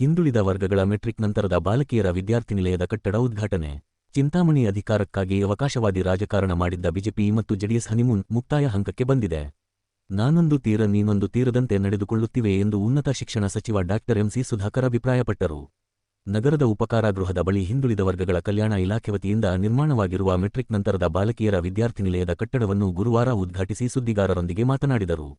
ಹಿಂದುಳಿದ ವರ್ಗಗಳ ಮೆಟ್ರಿಕ್ ನಂತರದ ಬಾಲಕಿಯರ ವಿದ್ಯಾರ್ಥಿ ನಿಲಯದ ಕಟ್ಟಡ ಉದ್ಘಾಟನೆ. ಚಿಂತಾಮಣಿ ಅಧಿಕಾರಕ್ಕಾಗಿ ಅವಕಾಶವಾದಿ ರಾಜಕಾರಣ ಮಾಡಿದ್ದ ಬಿಜೆಪಿ ಮತ್ತು ಜೆಡಿಎಸ್ ಹನಿಮೂನ್ ಮುಕ್ತಾಯ ಹಂತಕ್ಕೆ ಬಂದಿದೆ. ನಾನೊಂದು ತೀರ ನೀನೊಂದು ತೀರದಂತೆ ನಡೆದುಕೊಳ್ಳುತ್ತಿವೆ ಎಂದು ಉನ್ನತ ಶಿಕ್ಷಣ ಸಚಿವ ಡಾಕ್ಟರ್ ಎಂಸಿ ಸುಧಾಕರ್ ಅಭಿಪ್ರಾಯಪಟ್ಟರು. ನಗರದ ಉಪಕಾರಾಗೃಹದ ಬಳಿ ಹಿಂದುಳಿದ ವರ್ಗಗಳ ಕಲ್ಯಾಣ ಇಲಾಖೆ ವತಿಯಿಂದ ನಿರ್ಮಾಣವಾಗಿರುವ ಮೆಟ್ರಿಕ್ ನಂತರದ ಬಾಲಕಿಯರ ವಿದ್ಯಾರ್ಥಿ ನಿಲಯದ ಕಟ್ಟಡವನ್ನು ಗುರುವಾರ ಉದ್ಘಾಟಿಸಿ ಸುದ್ದಿಗಾರರೊಂದಿಗೆ ಮಾತನಾಡಿದರು.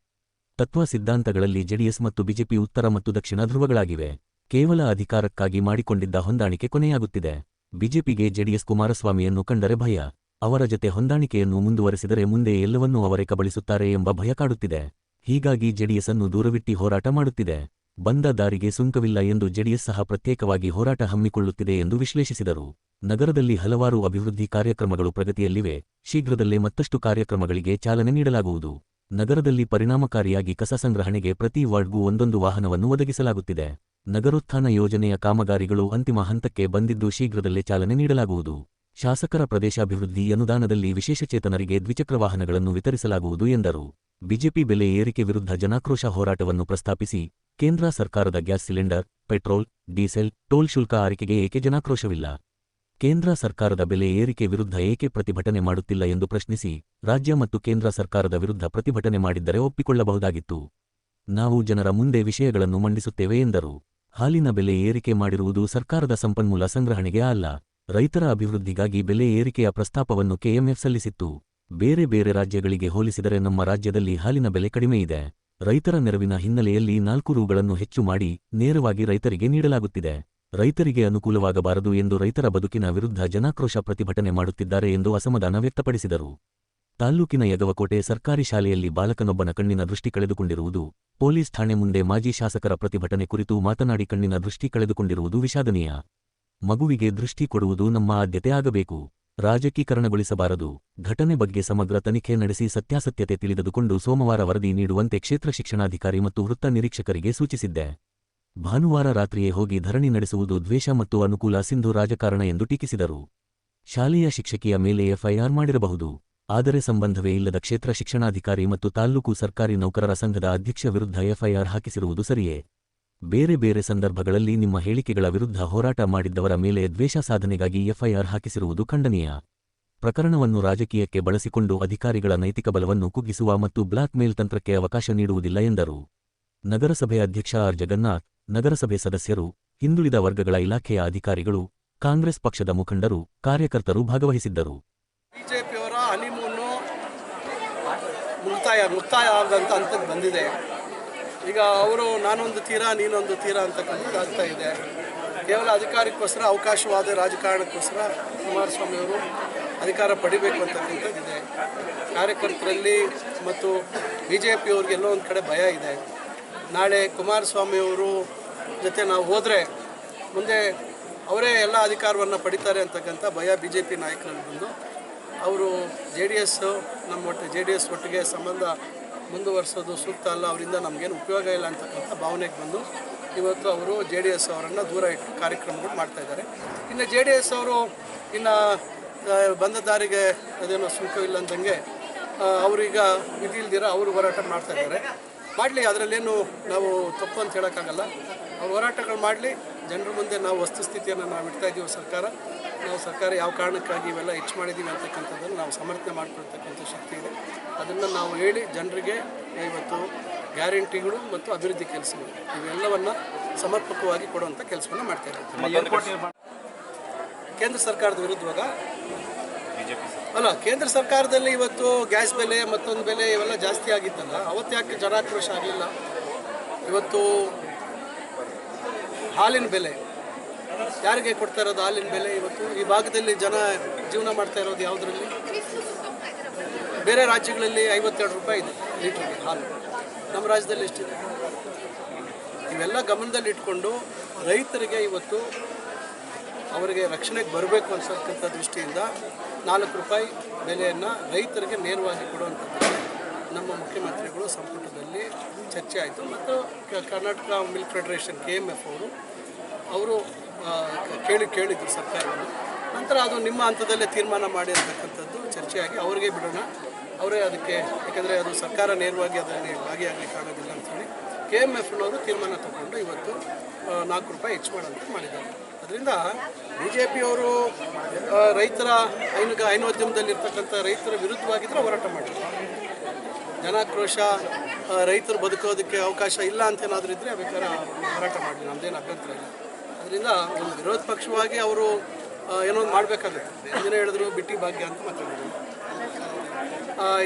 ತತ್ವ ಸಿದ್ಧಾಂತಗಳಲ್ಲಿ ಜೆಡಿಎಸ್ ಮತ್ತು ಬಿಜೆಪಿ ಉತ್ತರ ಮತ್ತು ದಕ್ಷಿಣ ಧ್ರುವಗಳಾಗಿವೆ. ಕೇವಲ ಅಧಿಕಾರಕ್ಕಾಗಿ ಮಾಡಿಕೊಂಡಿದ್ದ ಹೊಂದಾಣಿಕೆ ಕೊನೆಯಾಗುತ್ತಿದೆ. ಬಿಜೆಪಿಗೆ ಜೆಡಿಎಸ್ ಕುಮಾರಸ್ವಾಮಿಯನ್ನು ಕಂಡರೆ ಭಯ, ಅವರ ಜತೆ ಹೊಂದಾಣಿಕೆಯನ್ನು ಮುಂದುವರೆಸಿದರೆ ಮುಂದೆ ಎಲ್ಲವನ್ನೂ ಅವರೇ ಕಬಳಿಸುತ್ತಾರೆ ಎಂಬ ಭಯ ಕಾಡುತ್ತಿದೆ. ಹೀಗಾಗಿ ಜೆಡಿಎಸ್ ಅನ್ನು ದೂರವಿಟ್ಟಿ ಹೋರಾಟ ಮಾಡುತ್ತಿದೆ. ಬಂದ ದಾರಿಗೆ ಸುಂಕವಿಲ್ಲ ಎಂದು ಜೆಡಿಎಸ್ ಸಹ ಪ್ರತ್ಯೇಕವಾಗಿ ಹೋರಾಟ ಹಮ್ಮಿಕೊಳ್ಳುತ್ತಿದೆ ಎಂದು ವಿಶ್ಲೇಷಿಸಿದರು. ನಗರದಲ್ಲಿ ಹಲವಾರು ಅಭಿವೃದ್ಧಿ ಕಾರ್ಯಕ್ರಮಗಳು ಪ್ರಗತಿಯಲ್ಲಿವೆ. ಶೀಘ್ರದಲ್ಲೇ ಮತ್ತಷ್ಟು ಕಾರ್ಯಕ್ರಮಗಳಿಗೆ ಚಾಲನೆ ನೀಡಲಾಗುವುದು. ನಗರದಲ್ಲಿ ಪರಿಣಾಮಕಾರಿಯಾಗಿ ಕಸ ಸಂಗ್ರಹಣೆಗೆ ಪ್ರತಿ ವಾರ್ಡ್ಗೂ ಒಂದೊಂದು ವಾಹನವನ್ನು ಒದಗಿಸಲಾಗುತ್ತಿದೆ. ನಗರೋತ್ಥಾನ ಯೋಜನೆಯ ಕಾಮಗಾರಿಗಳು ಅಂತಿಮ ಹಂತಕ್ಕೆ ಬಂದಿದ್ದು ಶೀಘ್ರದಲ್ಲೇ ಚಾಲನೆ ನೀಡಲಾಗುವುದು. ಶಾಸಕರ ಪ್ರದೇಶಾಭಿವೃದ್ಧಿ ಅನುದಾನದಲ್ಲಿ ವಿಶೇಷಚೇತನರಿಗೆ ದ್ವಿಚಕ್ರ ವಾಹನಗಳನ್ನು ವಿತರಿಸಲಾಗುವುದು ಎಂದರು. ಬಿಜೆಪಿ ಬೆಲೆ ಏರಿಕೆ ವಿರುದ್ಧ ಜನಾಕ್ರೋಶ ಹೋರಾಟವನ್ನು ಪ್ರಸ್ತಾಪಿಸಿ ಕೇಂದ್ರ ಸರ್ಕಾರದ gas cylinder, petrol, diesel, toll ಶುಲ್ಕ ಆರಿಕೆಗೆ ಏಕೆ ಜನಾಕ್ರೋಶವಿಲ್ಲ? ಕೇಂದ್ರ ಸರ್ಕಾರದ ಬೆಲೆ ಏರಿಕೆ ವಿರುದ್ಧ ಏಕೆ ಪ್ರತಿಭಟನೆ ಮಾಡುತ್ತಿಲ್ಲ ಎಂದು ಪ್ರಶ್ನಿಸಿ ರಾಜ್ಯ ಮತ್ತು ಕೇಂದ್ರ ಸರ್ಕಾರದ ವಿರುದ್ಧ ಪ್ರತಿಭಟನೆ ಮಾಡಿದ್ದರೆ ಒಪ್ಪಿಕೊಳ್ಳಬಹುದಾಗಿತ್ತು. ನಾವು ಜನರ ಮುಂದೆ ವಿಷಯಗಳನ್ನು ಮಂಡಿಸುತ್ತೇವೆ ಎಂದರು. ಹಾಲಿನ ಬೆಲೆ ಏರಿಕೆ ಮಾಡಿರುವುದು ಸರ್ಕಾರದ ಸಂಪನ್ಮೂಲ ಸಂಗ್ರಹಣೆಗೆ ಅಲ್ಲ. ರೈತರ ಅಭಿವೃದ್ಧಿಗಾಗಿ ಬೆಲೆ ಏರಿಕೆಯ ಪ್ರಸ್ತಾಪವನ್ನು ಕೆಎಂಎಫ್ ಸಲ್ಲಿಸಿತ್ತು. ಬೇರೆ ಬೇರೆ ರಾಜ್ಯಗಳಿಗೆ ಹೋಲಿಸಿದರೆ ನಮ್ಮ ರಾಜ್ಯದಲ್ಲಿ ಹಾಲಿನ ಬೆಲೆ ಕಡಿಮೆಯಿದೆ ರೈತರ ನೆರವಿನ ಹಿನ್ನೆಲೆಯಲ್ಲಿ ನಾಲ್ಕು ರೂಗಳನ್ನು ಹೆಚ್ಚು ಮಾಡಿ ನೇರವಾಗಿ ರೈತರಿಗೆ ನೀಡಲಾಗುತ್ತಿದೆ. ರೈತರಿಗೆ ಅನುಕೂಲವಾಗಬಾರದು ಎಂದು ರೈತರ ಬದುಕಿನ ವಿರುದ್ಧ ಜನಾಕ್ರೋಶ ಪ್ರತಿಭಟನೆ ಮಾಡುತ್ತಿದ್ದಾರೆ ಎಂದು ಅಸಮಾಧಾನ ವ್ಯಕ್ತಪಡಿಸಿದರು. ತಾಲ್ಲೂಕಿನ ಯದವಕೋಟೆ ಸರ್ಕಾರಿ ಶಾಲೆಯಲ್ಲಿ ಬಾಲಕನೊಬ್ಬನ ಕಣ್ಣಿನ ದೃಷ್ಟಿ ಕಳೆದುಕೊಂಡಿರುವುದು, ಪೊಲೀಸ್ ಠಾಣೆ ಮುಂದೆ ಮಾಜಿ ಶಾಸಕರ ಪ್ರತಿಭಟನೆ ಕುರಿತು ಮಾತನಾಡಿ ಕಣ್ಣಿನ ದೃಷ್ಟಿ ಕಳೆದುಕೊಂಡಿರುವುದು ವಿಷಾದನೀಯ. ಮಗುವಿಗೆ ದೃಷ್ಟಿ ಕೊಡುವುದು ನಮ್ಮ ಆದ್ಯತೆ ಆಗಬೇಕು. ರಾಜಕೀಕರಣಗೊಳಿಸಬಾರದು. ಘಟನೆ ಬಗ್ಗೆ ಸಮಗ್ರ ತನಿಖೆ ನಡೆಸಿ ಸತ್ಯಾಸತ್ಯತೆ ತಿಳಿದುಕೊಂಡು ಸೋಮವಾರ ವರದಿ ನೀಡುವಂತೆ ಕ್ಷೇತ್ರ ಶಿಕ್ಷಣಾಧಿಕಾರಿ ಮತ್ತು ವೃತ್ತ ನಿರೀಕ್ಷಕರಿಗೆ ಸೂಚಿಸಿದ್ದೆ. ಭಾನುವಾರ ರಾತ್ರಿಯೇ ಹೋಗಿ ಧರಣಿ ನಡೆಸುವುದು ದ್ವೇಷ ಮತ್ತು ಅನುಕೂಲ ಸಿಂಧು ರಾಜಕಾರಣ ಎಂದು ಟೀಕಿಸಿದರು. ಶಾಲೆಯ ಶಿಕ್ಷಕಿಯ ಮೇಲೆ ಎಫ್ಐಆರ್ ಮಾಡಿರಬಹುದು. ಆದರೆ ಸಂಬಂಧವೇ ಇಲ್ಲದ ಕ್ಷೇತ್ರ ಶಿಕ್ಷಣಾಧಿಕಾರಿ ಮತ್ತು ತಾಲ್ಲೂಕು ಸರ್ಕಾರಿ ನೌಕರರ ಸಂಘದ ಅಧ್ಯಕ್ಷ ವಿರುದ್ಧ ಎಫ್ಐಆರ್ ಹಾಕಿಸಿರುವುದು ಸರಿಯೇ? ಬೇರೆ ಬೇರೆ ಸಂದರ್ಭಗಳಲ್ಲಿ ನಿಮ್ಮ ಹೇಳಿಕೆಗಳ ವಿರುದ್ಧ ಹೋರಾಟ ಮಾಡಿದ್ದವರ ಮೇಲೆ ದ್ವೇಷ ಸಾಧನೆಗಾಗಿ ಎಫ್ಐಆರ್ ಹಾಕಿಸಿರುವುದು ಖಂಡನೀಯ. ಪ್ರಕರಣವನ್ನು ರಾಜಕೀಯಕ್ಕೆ ಬಳಸಿಕೊಂಡು ಅಧಿಕಾರಿಗಳ ನೈತಿಕ ಬಲವನ್ನು ಕುಗ್ಗಿಸುವ ಮತ್ತು ಬ್ಲಾಕ್ ಮೇಲ್ ತಂತ್ರಕ್ಕೆ ಅವಕಾಶ ನೀಡುವುದಿಲ್ಲ ಎಂದರು. ನಗರಸಭೆ ಅಧ್ಯಕ್ಷ ಆರ್. ಜಗನ್ನಾಥ್, ನಗರಸಭೆ ಸದಸ್ಯರು, ಹಿಂದುಳಿದ ವರ್ಗಗಳ ಇಲಾಖೆಯ ಅಧಿಕಾರಿಗಳು, ಕಾಂಗ್ರೆಸ್ ಪಕ್ಷದ ಮುಖಂಡರು, ಕಾರ್ಯಕರ್ತರು ಭಾಗವಹಿಸಿದ್ದರು ಬಿಜೆಪಿಯವರ ಹನಿಮೂನು ಮುಕ್ತಾಯ ಮುಕ್ತಾಯ ಆಗದಂಥ ಹಂತಕ್ಕೆ ಬಂದಿದೆ. ಈಗ ಅವರು, ನಾನೊಂದು ತೀರಾ, ನೀನೊಂದು ತೀರಾ ಅಂತಕ್ಕಂಥದ್ದು ಆಗ್ತಾ ಇದೆ. ಕೇವಲ ಅಧಿಕಾರಕ್ಕೋಸ್ಕರ, ಅವಕಾಶವಾದ ರಾಜಕಾರಣಕ್ಕೋಸ್ಕರ ಕುಮಾರಸ್ವಾಮಿ ಅವರು ಅಧಿಕಾರ ಪಡಿಬೇಕು ಅಂತಕ್ಕಂಥದ್ದಿದೆ ಕಾರ್ಯಕರ್ತರಲ್ಲಿ ಮತ್ತು ಬಿ ಜೆ ಪಿಯವ್ರಿಗೆ ಎಲ್ಲೋ ಒಂದು ಕಡೆ ಭಯ ಇದೆ. ನಾಳೆ ಕುಮಾರಸ್ವಾಮಿಯವರು ಜೊತೆ ನಾವು ಹೋದರೆ, ಮುಂದೆ ಅವರೇ ಎಲ್ಲ ಅಧಿಕಾರವನ್ನು ಪಡಿತಾರೆ ಅಂತಕ್ಕಂಥ ಭಯ ಬಿ ಜೆ ಪಿ ನಾಯಕರಲ್ಲಿ ಬಂದು ಅವರು ಜೆ ಡಿ ಎಸ್, ನಮ್ಮ ಒಟ್ಟು ಜೆ ಡಿ ಎಸ್ ಒಟ್ಟಿಗೆ ಸಂಬಂಧ ಮುಂದುವರಿಸೋದು ಸೂಕ್ತ ಅಲ್ಲ, ಅವರಿಂದ ನಮಗೇನು ಉಪಯೋಗ ಇಲ್ಲ ಅಂತಕ್ಕಂಥ ಭಾವನೆಗೆ ಬಂದು ಇವತ್ತು ಅವರು ಜೆ ಡಿ ಎಸ್ ಅವರನ್ನು ದೂರ ಇಟ್ಟು ಕಾರ್ಯಕ್ರಮಗಳು ಮಾಡ್ತಾ ಇದ್ದಾರೆ. ಇನ್ನು ಜೆ ಡಿ ಎಸ್ ಅವರು ಇನ್ನು ಬಂದ ದಾರಿಗೆ ಅದೇನೋ ಸುಂಕವಿಲ್ಲ ಅಂದಂಗೆ ಅವರೀಗ ವಿಧಿಲ್ದಿರ ಅವರು ಹೋರಾಟ ಮಾಡ್ತಾ ಇದ್ದಾರೆ. ಮಾಡಲಿ, ಅದರಲ್ಲೇನು ನಾವು ತಪ್ಪು ಅಂತ ಹೇಳೋಕ್ಕಾಗಲ್ಲ. ಅವ್ರು ಹೋರಾಟಗಳು ಮಾಡಲಿ, ಜನರ ಮುಂದೆ ನಾವು ವಸ್ತುಸ್ಥಿತಿಯನ್ನು ನಾವು ಇಡ್ತಾ ಇದ್ದೀವಿ ಸರ್ಕಾರ. ನಾವು ಸರ್ಕಾರ ಯಾವ ಕಾರಣಕ್ಕಾಗಿ ಇವೆಲ್ಲ ಹೆಚ್ಚು ಮಾಡಿದ್ದೀವಿ ಅಂತಕ್ಕಂಥದ್ದನ್ನು ನಾವು ಸಮರ್ಥನೆ ಮಾಡಿಕೊಳ್ತಕ್ಕಂಥ ಶಕ್ತಿ ಇದೆ. ಅದನ್ನು ನಾವು ಹೇಳಿ ಜನರಿಗೆ ಇವತ್ತು ಗ್ಯಾರಂಟಿಗಳು ಮತ್ತು ಅಭಿವೃದ್ಧಿ ಕೆಲಸಗಳು ಇವೆಲ್ಲವನ್ನು ಸಮರ್ಪಕವಾಗಿ ಕೊಡುವಂಥ ಕೆಲಸವನ್ನು ಮಾಡ್ತಾ ಇರ್ತೀವಿ ಕೇಂದ್ರ ಸರ್ಕಾರದ ವಿರುದ್ಧವಾಗ? ಅಲ್ಲ ಕೇಂದ್ರ ಸರ್ಕಾರದಲ್ಲಿ ಇವತ್ತು ಗ್ಯಾಸ್ ಬೆಲೆ ಮತ್ತೊಂದು ಬೆಲೆ ಇವೆಲ್ಲ ಜಾಸ್ತಿ ಆಗಿತ್ತಲ್ಲ ಅವತ್ತು ಯಾಕೆ ಜನಾಕ್ರೋಶ ಆಗಲಿಲ್ಲ? ಇವತ್ತು ಹಾಲಿನ ಬೆಲೆ ಯಾರಿಗೆ ಕೊಡ್ತಾ ಇರೋದು ಹಾಲಿನ ಬೆಲೆ ಇವತ್ತು? ಈ ಭಾಗದಲ್ಲಿ ಜನ ಜೀವನ ಮಾಡ್ತಾ ಇರೋದು ಯಾವುದರಲ್ಲಿ? ಬೇರೆ ರಾಜ್ಯಗಳಲ್ಲಿ ಐವತ್ತೆರಡು ರೂಪಾಯಿ ಇದೆ ಲೀಟ್ರಿಗೆ ಹಾಲು. ನಮ್ಮ ರಾಜ್ಯದಲ್ಲಿ ಎಷ್ಟಿದೆ? ಇವೆಲ್ಲ ಗಮನದಲ್ಲಿ ಇಟ್ಕೊಂಡು ರೈತರಿಗೆ ಇವತ್ತು ಅವರಿಗೆ ರಕ್ಷಣೆಗೆ ಬರಬೇಕು ಅನ್ಸಕ್ಕಂಥ ದೃಷ್ಟಿಯಿಂದ ನಾಲ್ಕು ರೂಪಾಯಿ ಬೆಲೆಯನ್ನು ರೈತರಿಗೆ ನೇರವಾಗಿ ಕೊಡುವಂಥದ್ದು ನಮ್ಮ ಮುಖ್ಯಮಂತ್ರಿಗಳು ಸಂಪುಟದಲ್ಲಿ ಚರ್ಚೆ ಆಯಿತು. ಮತ್ತು Karnataka milk federation K M F ಅವರು ಅವರು ಕೇಳಿ ಕೇಳಿದ್ರು ಸರ್ಕಾರವನ್ನು ನಂತರ ಅದು ನಿಮ್ಮ ಹಂತದಲ್ಲೇ ತೀರ್ಮಾನ ಮಾಡಿ ಅಂತಕ್ಕಂಥದ್ದು ಚರ್ಚೆಯಾಗಿ ಅವರಿಗೆ ಬಿಡೋಣ. ಅವರೇ ಅದಕ್ಕೆ, ಯಾಕೆಂದರೆ ಅದು ಸರ್ಕಾರ ನೇರವಾಗಿ ಅದರಲ್ಲಿ ಭಾಗಿಯಾಗಲಿಕ್ಕೆ ಆಗೋದಿಲ್ಲ ಅಂಥೇಳಿ ಕೆ ಎಂ ಎಫ್ನವರು ತೀರ್ಮಾನ ತಗೊಂಡು ಇವತ್ತು ನಾಲ್ಕು ರೂಪಾಯಿ ಹೆಚ್ಚು ಮಾಡೋಂತ ಮಾಡಿದ್ದಾರೆ. ಅದರಿಂದ ಬಿ ಜೆ ಪಿಯವರು ರೈತರ ಹೈನುಗ ಹೈನೋದ್ಯಮದಲ್ಲಿರ್ತಕ್ಕಂಥ ರೈತರ ವಿರುದ್ಧವಾಗಿದ್ದರೆ ಹೋರಾಟ ಮಾಡಿದ್ದಾರೆ ಜನಾಕ್ರೋಶ ರೈತರು ಬದುಕೋದಕ್ಕೆ ಅವಕಾಶ ಇಲ್ಲ ಅಂತೇನಾದರೂ ಇದ್ದರೆ ಬೇಕಾದ್ರೆ ಹೋರಾಟ ಮಾಡಲಿ ನಮ್ಮದೇನು ಅಭ್ಯಂತರ ಇಲ್ಲ. ಅದರಿಂದ ಒಂದು ವಿರೋಧ ಪಕ್ಷವಾಗಿ ಅವರು ಏನೋ ಒಂದು ಮಾಡಬೇಕಾಗುತ್ತೆ. ಏನೇ ಹೇಳಿದ್ರು ಬಿಟ್ಟಿ ಭಾಗ್ಯ ಅಂತ ಮಾತಾಡಿದ್ರು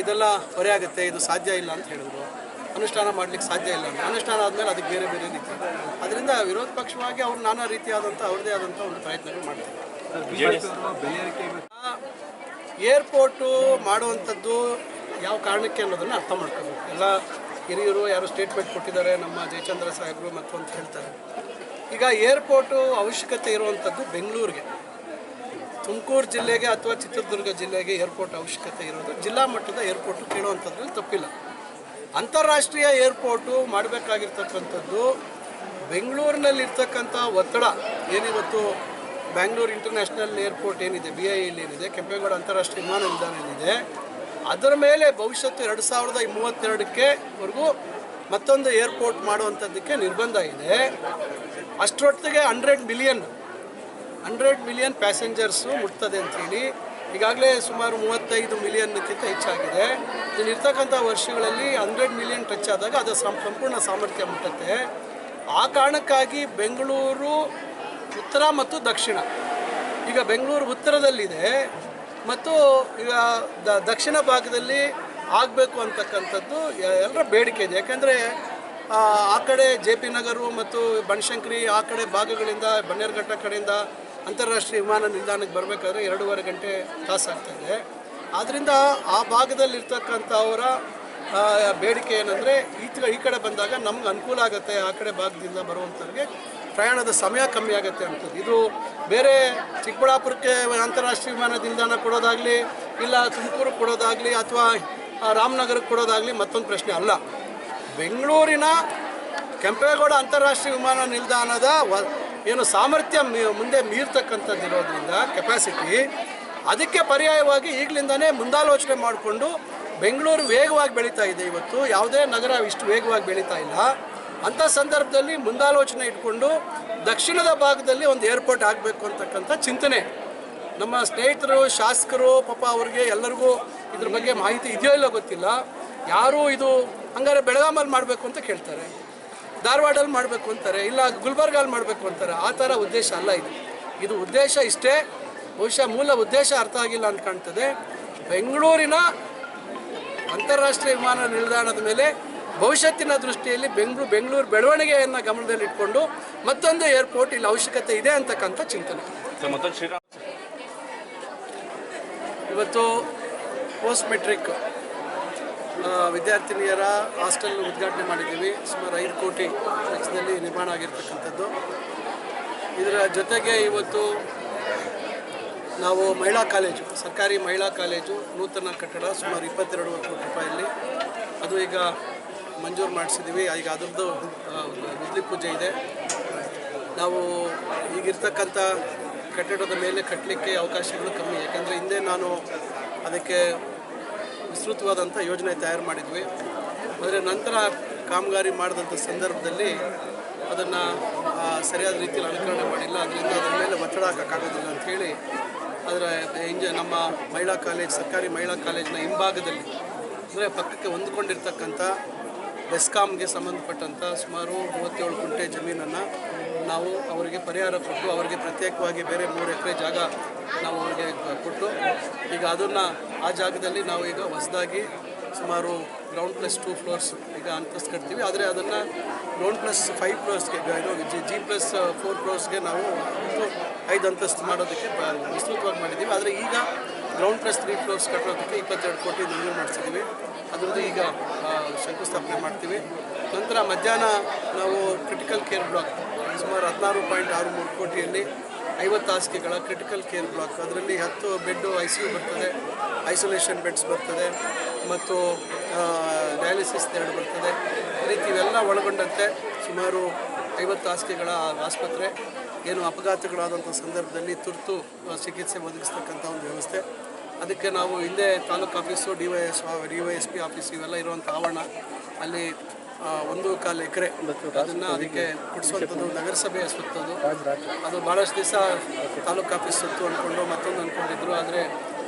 ಇದೆಲ್ಲ ಹೊರೆ ಆಗುತ್ತೆ ಇದು ಸಾಧ್ಯ ಇಲ್ಲ ಅಂತ ಹೇಳಿದ್ರು. ಅನುಷ್ಠಾನ ಮಾಡ್ಲಿಕ್ಕೆ ಸಾಧ್ಯ ಇಲ್ಲ ಅನುಷ್ಠಾನ ಆದಮೇಲೆ ಅದಕ್ಕೆ ಬೇರೆ ಬೇರೆ ರೀತಿ. ಅದರಿಂದ ವಿರೋಧ ಪಕ್ಷವಾಗಿ ಅವ್ರು ನಾನಾ ರೀತಿಯಾದಂಥ ಅವ್ರದ್ದೇ ಆದಂಥ ಒಂದು ಪ್ರಯತ್ನಗಳು ಮಾಡ್ತಾರೆ. ಏರ್ಪೋರ್ಟು ಮಾಡುವಂಥದ್ದು ಯಾವ ಕಾರಣಕ್ಕೆ ಅನ್ನೋದನ್ನು ಅರ್ಥ ಮಾಡ್ಕೋಬೇಕು. ಎಲ್ಲ ಹಿರಿಯರು ಯಾರು ಸ್ಟೇಟ್ಮೆಂಟ್ ಕೊಟ್ಟಿದ್ದಾರೆ ನಮ್ಮ ಜಯಚಂದ್ರ ಸಾಹೇಬರು ಮತ್ತು ಅಂತ ಹೇಳ್ತಾರೆ. ಈಗ ಏರ್ಪೋರ್ಟು ಅವಶ್ಯಕತೆ ಇರುವಂಥದ್ದು ಬೆಂಗಳೂರಿಗೆ. ತುಮಕೂರು ಜಿಲ್ಲೆಗೆ ಅಥವಾ ಚಿತ್ರದುರ್ಗ ಜಿಲ್ಲೆಗೆ ಏರ್ಪೋರ್ಟ್ ಅವಶ್ಯಕತೆ ಇರೋದು. ಜಿಲ್ಲಾ ಮಟ್ಟದ ಏರ್ಪೋರ್ಟು ಕೇಳುವಂಥದ್ರಲ್ಲಿ ತಪ್ಪಿಲ್ಲ. ಅಂತಾರಾಷ್ಟ್ರೀಯ ಏರ್ಪೋರ್ಟು ಮಾಡಬೇಕಾಗಿರ್ತಕ್ಕಂಥದ್ದು ಬೆಂಗಳೂರಿನಲ್ಲಿರ್ತಕ್ಕಂಥ ಒತ್ತಡ. ಏನಿವತ್ತು? ಬ್ಯಾಂಗ್ಳೂರು ಇಂಟರ್ನ್ಯಾಷನಲ್ ಏರ್ಪೋರ್ಟ್ ಏನಿದೆ? ಬಿ ಐ ಎಲ್ ಏನಿದೆ? ಕೆಂಪೇಗೌಡ ಅಂತಾರಾಷ್ಟ್ರೀಯ ವಿಮಾನ ನಿಲ್ದಾಣ ಏನಿದೆ ಅದರ ಮೇಲೆ ಭವಿಷ್ಯತ್ತು ಎರಡು ಸಾವಿರದ ಮೂವತ್ತೆರಡಕ್ಕೆ ವರೆಗೂ ಮತ್ತೊಂದು ಏರ್ಪೋರ್ಟ್ ಮಾಡುವಂಥದ್ದಕ್ಕೆ ನಿರ್ಬಂಧ ಇದೆ. ಅಷ್ಟರೊತ್ತಿಗೆ hundred million hundred million passengers ಮುಟ್ತದೆ ಅಂಥೇಳಿ ಈಗಾಗಲೇ ಸುಮಾರು ಮೂವತ್ತೈದು ಮಿಲಿಯನ್ಕ್ಕಿಂತ ಹೆಚ್ಚಾಗಿದೆ. ಇಲ್ಲಿರ್ತಕ್ಕಂಥ ವರ್ಷಗಳಲ್ಲಿ ಹಂಡ್ರೆಡ್ ಮಿಲಿಯನ್ ಟಚ್ ಆದಾಗ ಅದು ಸಂಪೂರ್ಣ ಸಾಮರ್ಥ್ಯ ಮುಟ್ಟುತ್ತೆ. ಆ ಕಾರಣಕ್ಕಾಗಿ ಬೆಂಗಳೂರು ಉತ್ತರ ಮತ್ತು ದಕ್ಷಿಣ. ಈಗ ಬೆಂಗಳೂರು ಉತ್ತರದಲ್ಲಿದೆ ಮತ್ತು ಈಗ ದಕ್ಷಿಣ ಭಾಗದಲ್ಲಿ ಆಗಬೇಕು ಅಂತಕ್ಕಂಥದ್ದು ಎಲ್ಲರ ಬೇಡಿಕೆ ಇದೆ. ಯಾಕೆಂದರೆ ಆ ಕಡೆ ಜೆ ಪಿ ನಗರು ಮತ್ತು ಬನಶಂಕರಿ ಆ ಕಡೆ ಭಾಗಗಳಿಂದ, ಬನ್ನೇರುಘಟ್ಟ ಕಡೆಯಿಂದ ಅಂತಾರಾಷ್ಟ್ರೀಯ ವಿಮಾನ ನಿಲ್ದಾಣಕ್ಕೆ ಬರಬೇಕಾದ್ರೆ ಎರಡೂವರೆ ಗಂಟೆ ತಾಸಾಗ್ತಾಯಿದೆ ಆದ್ದರಿಂದ ಆ ಭಾಗದಲ್ಲಿರ್ತಕ್ಕಂಥವರ ಬೇಡಿಕೆ ಏನಂದರೆ ಈ ಈ ಕಡೆ ಬಂದಾಗ ನಮ್ಗೆ ಅನುಕೂಲ ಆಗುತ್ತೆ, ಆ ಕಡೆ ಭಾಗದಿಂದ ಬರುವಂಥವ್ರಿಗೆ ಪ್ರಯಾಣದ ಸಮಯ ಕಮ್ಮಿ ಆಗುತ್ತೆ ಅಂತದ್ದು. ಇದು ಬೇರೆ ಚಿಕ್ಕಬಳ್ಳಾಪುರಕ್ಕೆ ಅಂತಾರಾಷ್ಟ್ರೀಯ ವಿಮಾನ ನಿಲ್ದಾಣ ಕೊಡೋದಾಗಲಿ, ಇಲ್ಲ ತುಮಕೂರು ಕೊಡೋದಾಗಲಿ ಅಥವಾ ರಾಮನಗರಕ್ಕೆ ಕೊಡೋದಾಗಲಿ ಮತ್ತೊಂದು ಪ್ರಶ್ನೆ ಅಲ್ಲ. ಬೆಂಗಳೂರಿನ ಕೆಂಪೇಗೌಡ ಅಂತಾರಾಷ್ಟ್ರೀಯ ವಿಮಾನ ನಿಲ್ದಾಣದ ಏನು ಸಾಮರ್ಥ್ಯ ಮುಂದೆ ಮೀರ್ತಕ್ಕಂಥದ್ದು ಇರೋದ್ರಿಂದ ಕೆಪಾಸಿಟಿ ಅದಕ್ಕೆ ಪರ್ಯಾಯವಾಗಿ ಈಗಲಿಂದನೇ ಮುಂದಾಲೋಚನೆ ಮಾಡಿಕೊಂಡು ಬೆಂಗಳೂರು ವೇಗವಾಗಿ ಬೆಳೀತಾ ಇದೆ ಇವತ್ತು. ಯಾವುದೇ ನಗರ ಇಷ್ಟು ವೇಗವಾಗಿ ಬೆಳೀತಾ ಇಲ್ಲ. ಅಂಥ ಸಂದರ್ಭದಲ್ಲಿ ಮುಂದಾಲೋಚನೆ ಇಟ್ಕೊಂಡು ದಕ್ಷಿಣದ ಭಾಗದಲ್ಲಿ ಒಂದು ಏರ್ಪೋರ್ಟ್ ಆಗಬೇಕು ಅಂತಕ್ಕಂಥ ಚಿಂತನೆ. ನಮ್ಮ ಸ್ನೇಹಿತರು, ಶಾಸಕರು, ಪಾಪ ಅವ್ರಿಗೆ ಎಲ್ಲರಿಗೂ ಇದ್ರ ಬಗ್ಗೆ ಮಾಹಿತಿ ಇದೆಯೋ ಇಲ್ಲೋ ಗೊತ್ತಿಲ್ಲ. ಯಾರೂ ಇದು ಹಂಗಾರೆ ಬೆಳಗಾಮಲ್ಲಿ ಮಾಡಬೇಕು ಅಂತ ಕೇಳ್ತಾರೆ. ಧಾರವಾಡಲ್ಲಿ ಮಾಡಬೇಕು ಅಂತಾರೆ ಇಲ್ಲ ಗುಲ್ಬರ್ಗಲ್ಲಿ ಮಾಡಬೇಕು ಅಂತಾರೆ. ಆ ಥರ ಉದ್ದೇಶ ಅಲ್ಲ ಇದು. ಇದು ಉದ್ದೇಶ ಇಷ್ಟೇ. ಬಹುಶಃ ಮೂಲ ಉದ್ದೇಶ ಅರ್ಥ ಆಗಿಲ್ಲ ಅಂತ ಕಾಣ್ತದೆ. ಬೆಂಗಳೂರಿನ ಅಂತಾರಾಷ್ಟ್ರೀಯ ವಿಮಾನ ನಿಲ್ದಾಣದ ಮೇಲೆ ಭವಿಷ್ಯತ್ತಿನ ದೃಷ್ಟಿಯಲ್ಲಿ ಬೆಂಗಳೂರು ಬೆಂಗಳೂರು ಬೆಳವಣಿಗೆಯನ್ನು ಗಮನದಲ್ಲಿಟ್ಕೊಂಡು ಮತ್ತೊಂದು ಏರ್ಪೋರ್ಟ್ ಇಲ್ಲಿ ಅವಶ್ಯಕತೆ ಇದೆ ಅಂತಕ್ಕಂಥ ಚಿಂತನೆ. ಇವತ್ತು ಪೋಸ್ಟ್ ಮೆಟ್ರಿಕ್ ವಿದ್ಯಾರ್ಥಿನಿಯರ ಹಾಸ್ಟೆಲ್ ಉದ್ಘಾಟನೆ ಮಾಡಿದ್ದೀವಿ. ಸುಮಾರು ಐದು ಕೋಟಿ ವೆಚ್ಚದಲ್ಲಿ ನಿರ್ಮಾಣ ಆಗಿರ್ತಕ್ಕಂಥದ್ದು. ಇದರ ಜೊತೆಗೆ ಇವತ್ತು ನಾವು ಮಹಿಳಾ ಕಾಲೇಜು, ಸರ್ಕಾರಿ ಮಹಿಳಾ ಕಾಲೇಜು, ನೂತನ ಕಟ್ಟಡ ಸುಮಾರು ಇಪ್ಪತ್ತೆರಡು ಕೋಟಿ ರೂಪಾಯಲ್ಲಿ. ಅದು ಈಗ ಮಂಜೂರು ಮಾಡಿಸಿದ್ದೀವಿ. ಈಗ ಅದರದ್ದು ಮುದ್ಲಿ ಪೂಜೆ ಇದೆ. ನಾವು ಈಗಿರ್ತಕ್ಕಂಥ ಕಟ್ಟಡದ ಮೇಲೆ ಕಟ್ಟಲಿಕ್ಕೆ ಅವಕಾಶಗಳು ಕಮ್ಮಿ. ಯಾಕಂದರೆ ಹಿಂದೆ ನಾನು ಅದಕ್ಕೆ ವಿಸ್ತೃತವಾದಂಥ ಯೋಜನೆ ತಯಾರು ಮಾಡಿದ್ವಿ. ಆದರೆ ನಂತರ ಕಾಮಗಾರಿ ಮಾಡಿದಂಥ ಸಂದರ್ಭದಲ್ಲಿ ಅದನ್ನು ಸರಿಯಾದ ರೀತಿಯಲ್ಲಿ ಅನುಕರಣೆ ಮಾಡಿಲ್ಲ. ಅದರಿಂದ ಅದರ ಮೇಲೆ ಒತ್ತಡ ಹಾಕೋಕ್ಕಾಗೋದಿಲ್ಲ ಅಂಥೇಳಿ ಅದರ ಇಂಜ ನಮ್ಮ ಮಹಿಳಾ ಕಾಲೇಜ್, ಸರ್ಕಾರಿ ಮಹಿಳಾ ಕಾಲೇಜಿನ ಹಿಂಭಾಗದಲ್ಲಿ, ಅಂದರೆ ಪಕ್ಕಕ್ಕೆ ಹೊಂದ್ಕೊಂಡಿರ್ತಕ್ಕಂಥ ಬೆಸ್ಕಾಮ್ಗೆ ಸಂಬಂಧಪಟ್ಟಂಥ ಸುಮಾರು ಮೂವತ್ತೇಳು ಗುಂಟೆ ಜಮೀನನ್ನು ನಾವು ಅವರಿಗೆ ಪರಿಹಾರ ಕೊಟ್ಟು ಅವರಿಗೆ ಪ್ರತ್ಯೇಕವಾಗಿ ಬೇರೆ ಮೂರು ಎಕರೆ ಜಾಗ ನಾವು ಅವರಿಗೆ ಕೊಟ್ಟು ಈಗ ಅದನ್ನು ಆ ಜಾಗದಲ್ಲಿ ನಾವು ಈಗ ಹೊಸದಾಗಿ ಸುಮಾರು ಗ್ರೌಂಡ್ ಪ್ಲಸ್ ಟೂ ಫ್ಲೋರ್ಸ್ ಈಗ ಅಂತಸ್ತು ಕಟ್ತೀವಿ. ಆದರೆ ಅದನ್ನು ಗ್ರೌಂಡ್ ಪ್ಲಸ್ ಫೈವ್ ಫ್ಲೋರ್ಸ್ಗೆ ಜಿ ಜಿ ಪ್ಲಸ್ ಫೋರ್ ಫ್ಲೋರ್ಸ್ಗೆ ನಾವು ಐದು ಅಂತಸ್ತು ಮಾಡೋದಕ್ಕೆ ವಿಸ್ತೃತವಾಗಿ ಮಾಡಿದ್ದೀವಿ. ಆದರೆ ಈಗ ಗ್ರೌಂಡ್ ಪ್ಲಸ್ ತ್ರೀ ಫ್ಲೋರ್ಸ್ ಕಟ್ಟೋದಕ್ಕೆ ಇಪ್ಪತ್ತೆರಡು ಕೋಟಿ ಮಂಜೂರು ಮಾಡಿಸಿದ್ದೀವಿ ಅದರದ್ದು ಈಗ ಶಂಕುಸ್ಥಾಪನೆ ಮಾಡ್ತೀವಿ. ನಂತರ ಮಧ್ಯಾಹ್ನ ನಾವು ಕ್ರಿಟಿಕಲ್ ಕೇರ್ ಬ್ಲಾಕ್ ಸುಮಾರು ಹದಿನಾರು ಪಾಯಿಂಟ್ ಆರು ಮೂರು ಕೋಟಿಯಲ್ಲಿ ಐವತ್ತು ಹಾಸಿಗೆಗಳ ಕ್ರಿಟಿಕಲ್ ಕೇರ್ ಬ್ಲಾಕ್ ಅದರಲ್ಲಿ ಹತ್ತು ಬೆಡ್ಡು ಐ ಸಿ ಯು ಬರ್ತದೆ ಐಸೋಲೇಷನ್ ಬೆಡ್ಸ್ ಬರ್ತದೆ, ಮತ್ತು ಡಯಾಲಿಸಿಸ್ ಎರಡು ಬರ್ತದೆ. ಈ ರೀತಿ ಇವೆಲ್ಲ ಒಳಗೊಂಡಂತೆ ಸುಮಾರು ಐವತ್ತು ಹಾಸಿಗೆಗಳ ಆಸ್ಪತ್ರೆ, ಏನು ಅಪಘಾತಗಳಾದಂಥ ಸಂದರ್ಭದಲ್ಲಿ ತುರ್ತು ಚಿಕಿತ್ಸೆ ಒದಗಿಸ್ತಕ್ಕಂಥ ಒಂದು ವ್ಯವಸ್ಥೆ. ಅದಕ್ಕೆ ನಾವು ಹಿಂದೆ taluk office, D Y S D Y S P office ಇವೆಲ್ಲ ಇರುವಂಥ ಆವರಣ, ಅಲ್ಲಿ ಒಂದು ಕಾಲು ಎಕರೆ ಅದನ್ನು ಅದಕ್ಕೆ ಕೊಡಿಸುವಂಥದ್ದು ನಗರಸಭೆ ಸುತ್ತದು ಅದು. ಭಾಳಷ್ಟು ದಿವಸ ತಾಲೂಕು ಆಫೀಸ್ ಸುತ್ತು ಅಂದ್ಕೊಂಡು ಮತ್ತೊಂದು ಅಂದ್ಕೊಂಡಿದ್ರು. ಆದರೆ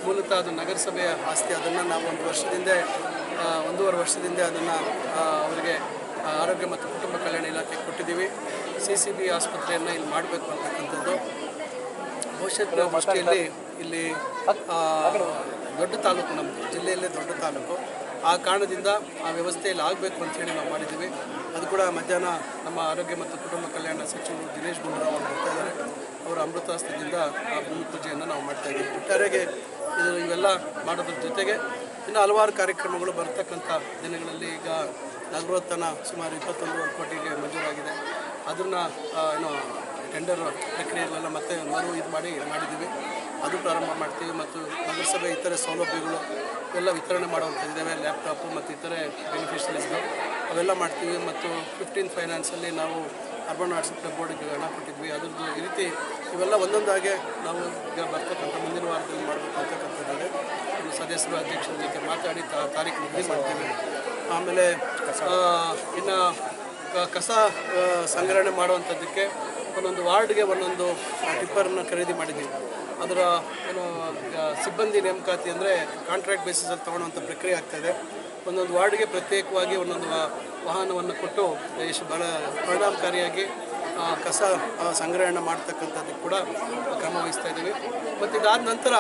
ಮೂಲತಃ ಅದು ನಗರಸಭೆಯ ಆಸ್ತಿ. ಅದನ್ನು ನಾವು ಒಂದು ವರ್ಷದಿಂದ ಒಂದೂವರೆ ವರ್ಷದಿಂದ ಅದನ್ನು ಅವರಿಗೆ ಆರೋಗ್ಯ ಮತ್ತು ಕುಟುಂಬ ಕಲ್ಯಾಣ ಇಲಾಖೆ ಕೊಟ್ಟಿದ್ದೀವಿ. ಸಿ ಸಿ ಬಿ ಆಸ್ಪತ್ರೆಯನ್ನು ಇಲ್ಲಿ ಮಾಡಬೇಕು ಅಂತಕ್ಕಂಥದ್ದು. ಭವಿಷ್ಯದ ದೃಷ್ಟಿಯಲ್ಲಿ ಇಲ್ಲಿ ದೊಡ್ಡ ತಾಲೂಕು ನಮ್ಮ ಜಿಲ್ಲೆಯಲ್ಲೇ ದೊಡ್ಡ ತಾಲೂಕು. ಆ ಕಾರಣದಿಂದ ಆ ವ್ಯವಸ್ಥೆಯಲ್ಲಿ ಆಗಬೇಕು ಅಂತೇಳಿ ನಾವು ಮಾಡಿದ್ದೀವಿ. ಅದು ಕೂಡ ಮಧ್ಯಾಹ್ನ ನಮ್ಮ ಆರೋಗ್ಯ ಮತ್ತು ಕುಟುಂಬ ಕಲ್ಯಾಣ ಸಚಿವರು ದಿನೇಶ್ ಗುಂಡೂರಾವ್ ಅವರು ಬರ್ತಾ ಇದ್ದಾರೆ. ಅವರ ಅಮೃತಾಸ್ತ್ರದಿಂದ ಆ ಭೂಮಿ ಪೂಜೆಯನ್ನು ನಾವು ಮಾಡ್ತಾ ಇದ್ದೀವಿ. ಒಟ್ಟಾರೆಗೆ ಇದು ಇವೆಲ್ಲ ಮಾಡೋದ್ರ ಜೊತೆಗೆ ಇನ್ನು ಹಲವಾರು ಕಾರ್ಯಕ್ರಮಗಳು ಬರ್ತಕ್ಕಂಥ ದಿನಗಳಲ್ಲಿ ಈಗ ನಗರೋತ್ಥಾನ ಸುಮಾರು ಇಪ್ಪತ್ತೊಂದು ಕೋಟಿಗೆ ಮಂಜೂರಾಗಿದೆ. ಅದನ್ನು ಏನು ಟೆಂಡರ್ ಪ್ರಕ್ರಿಯೆಗಳೆಲ್ಲ ಮತ್ತೆ ಮರು ಇದು ಮಾಡಿ ಮಾಡಿದ್ದೀವಿ. ಅದು ಪ್ರಾರಂಭ ಮಾಡ್ತೀವಿ ಮತ್ತು ನಗರಸಭೆ ಇತರೆ ಸೌಲಭ್ಯಗಳು ಎಲ್ಲ ವಿತರಣೆ ಮಾಡುವಂಥದ್ದಿದ್ದಾವೆ ಲ್ಯಾಪ್ಟಾಪು ಮತ್ತು ಇತರೆ ಬೆನಿಫಿಷರೀಸ್ಗಳು ಅವೆಲ್ಲ ಮಾಡ್ತೀವಿ ಮತ್ತು ಫಿಫ್ಟೀನ್ ಫೈನಾನ್ಸಲ್ಲಿ ನಾವು ಅರ್ಬನ್ ಆರ್ಟ್ಸ್ ಬೋರ್ಡಿಗೆ ಹಣ ಕೊಟ್ಟಿದ್ವಿ. ಅದರದ್ದು ಈ ರೀತಿ ಇವೆಲ್ಲ ಒಂದೊಂದಾಗೆ ನಾವು ಈಗ ಬರ್ತಕ್ಕಂಥ ಮುಂದಿನ ವಾರದಲ್ಲಿ ಮಾಡಬೇಕು ನಮ್ಮ ಸದಸ್ಯರು, ಅಧ್ಯಕ್ಷರ ಜೊತೆ ಮಾತಾಡಿ ತಾರೀಖು ನಿಗದಿ ಮಾಡ್ತೀವಿ. ಆಮೇಲೆ ಇನ್ನು ಕಸ ಸಂಗ್ರಹಣೆ ಮಾಡುವಂಥದ್ದಕ್ಕೆ ಒಂದೊಂದು ವಾರ್ಡ್ಗೆ ಒಂದೊಂದು ಟಿಪ್ಪರನ್ನು ಖರೀದಿ ಮಾಡಿದ್ದೀವಿ. ಅದರ, ಏನು ಸಿಬ್ಬಂದಿ ನೇಮಕಾತಿ ಅಂದರೆ ಕಾಂಟ್ರಾಕ್ಟ್ ಬೇಸಿಸಲ್ಲಿ ತೊಗೊಳ್ಳುವಂಥ ಪ್ರಕ್ರಿಯೆ ಆಗ್ತಾಯಿದೆ ಒಂದೊಂದು ವಾರ್ಡ್ಗೆ ಪ್ರತ್ಯೇಕವಾಗಿ ಒಂದೊಂದು ವಾಹನವನ್ನು ಕೊಟ್ಟು ಎಷ್ಟು ಬಹಳ ಪರಿಣಾಮಕಾರಿಯಾಗಿ ಕಸ ಸಂಗ್ರಹಣೆ ಮಾಡ್ತಕ್ಕಂಥದ್ದು ಕೂಡ ಕ್ರಮ ವಹಿಸ್ತಾ ಇದ್ದೀವಿ. ಮತ್ತು ಇದಾದ ನಂತರ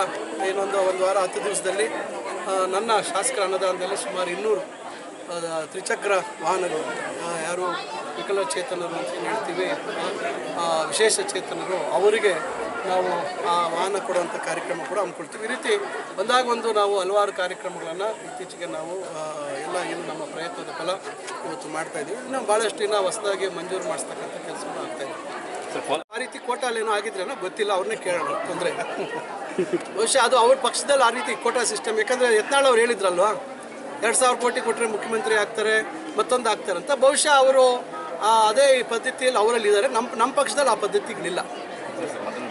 ಏನೊಂದು ಒಂದು ವಾರ, ಹತ್ತು ದಿವಸದಲ್ಲಿ ನನ್ನ ಶಾಸಕರ ಅನುದಾನದಲ್ಲಿ ಸುಮಾರು ಇನ್ನೂರು ತ್ರಿಚಕ್ರ ವಾಹನಗಳು ಯಾರು ವಿಕಲಚೇತನರು ಅಂತ ಹೇಳ್ತೀವಿ ವಿಶೇಷ ಚೇತನರು ಅವರಿಗೆ ನಾವು ಆ ವಾಹನ ಕೊಡುವಂಥ ಕಾರ್ಯಕ್ರಮ ಕೂಡ ಹಮ್ಮಿಕೊಳ್ತೀವಿ. ಈ ರೀತಿ ಒಂದಾಗ ಒಂದು ನಾವು ಹಲವಾರು ಕಾರ್ಯಕ್ರಮಗಳನ್ನು ಇತ್ತೀಚೆಗೆ ನಾವು ಎಲ್ಲ ಏನು ನಮ್ಮ ಪ್ರಯತ್ನದ ಫಲ ಇವತ್ತು ಮಾಡ್ತಾ ಇದ್ದೀವಿ. ಇನ್ನು ಭಾಳಷ್ಟು ಇನ್ನು ಹೊಸದಾಗಿ ಮಂಜೂರು ಮಾಡಿಸ್ತಕ್ಕಂಥ ಕೆಲಸಗಳು ಆಗ್ತಾ ಇದೆ. ಆ ರೀತಿ ಕೋಟಾಲೇನೋ ಏನೋ ಆಗಿದ್ರೇನೋ ಗೊತ್ತಿಲ್ಲ ಅವ್ರನ್ನೇ ಕೇಳೋಣ ತೊಂದರೆ ಬಹುಶಃ ಅದು ಅವ್ರ ಪಕ್ಷದಲ್ಲಿ ಆ ರೀತಿ ಕೋಟಾ ಸಿಸ್ಟಮ್ ಯಾಕಂದರೆ ಯತ್ನಾಳ್ ಅವ್ರು ಹೇಳಿದ್ರಲ್ವಾ ಎರಡು ಸಾವಿರ ಕೋಟಿ ಕೊಟ್ಟರೆ ಮುಖ್ಯಮಂತ್ರಿ ಆಗ್ತಾರೆ ಮತ್ತೊಂದು ಆಗ್ತಾರೆ ಅಂತ. ಬಹುಶಃ ಅವರು ಅದೇ ಈ ಪದ್ಧತಿಯಲ್ಲಿ ಅವರಲ್ಲಿ ಇದ್ದಾರೆ ನಮ್ಮ ನಮ್ಮ ಪಕ್ಷದಲ್ಲಿ ಆ ಪದ್ಧತಿಗಳಿಲ್ಲ.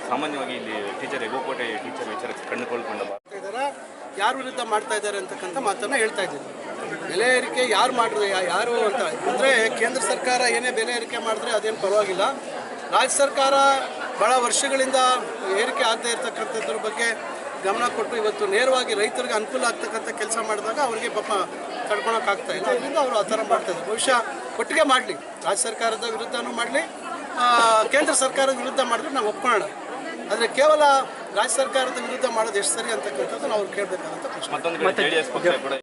ಸಾಮಾನ್ಯವಾಗಿ ಇಲ್ಲಿ ಟೀಚರ್ ಎಗೋಕೋಟೆ ಟೀಚರ್ ವಿಚಾರ ಕಂಡುಕೊಳ್ಕೊಂಡ ಯಾರು ವಿರುದ್ಧ ಮಾಡ್ತಾ ಇದ್ದಾರೆ ಅಂತಕ್ಕಂಥ ಮಾತನ್ನ ಹೇಳ್ತಾ ಇದ್ದೀನಿ. ಬೆಲೆ ಏರಿಕೆ ಯಾರು ಮಾಡಿದ್ರೆ ಯಾರು ಅಂತ. ಅಂದರೆ ಕೇಂದ್ರ ಸರ್ಕಾರ ಏನೇ ಬೆಲೆ ಏರಿಕೆ ಮಾಡಿದ್ರೆ ಅದೇನು ಪರವಾಗಿಲ್ಲ. ರಾಜ್ಯ ಸರ್ಕಾರ ಭಾಳ ವರ್ಷಗಳಿಂದ ಏರಿಕೆ ಆಗದೆ ಇರತಕ್ಕಂಥದ್ರ ಬಗ್ಗೆ ಗಮನ ಕೊಟ್ಟು ಇವತ್ತು ನೇರವಾಗಿ ರೈತರಿಗೆ ಅನುಕೂಲ ಆಗ್ತಕ್ಕಂಥ ಕೆಲಸ ಮಾಡಿದಾಗ ಅವರಿಗೆ ಪಾಪ ತಡ್ಕೊಳಕ್ಕಾಗ್ತಾ ಇಲ್ಲ. ಅದರಿಂದ ಅವರು ಆ ಥರ ಮಾಡ್ತಾ ಇದ್ದಾರೆ. ಬಹುಶಃ ಒಟ್ಟಿಗೆ ಮಾಡಲಿ. ರಾಜ್ಯ ಸರ್ಕಾರದ ವಿರುದ್ಧನೂ ಮಾಡಲಿ. ಕೇಂದ್ರ ಸರ್ಕಾರದ ವಿರುದ್ಧ ಮಾಡಿದ್ರೆ ನಾವು ಒಪ್ಕೊಳ್ಳೋಣ. ಆದರೆ ಕೇವಲ ರಾಜ್ಯ ಸರ್ಕಾರದ ವಿರುದ್ಧ ಮಾಡೋದು ಎಷ್ಟು ಸರಿ ಅಂತಕ್ಕಂಥದ್ದು ನಾವು ಕೇಳಬೇಕಾದಂಥ ಪ್ರಶ್ನೆ.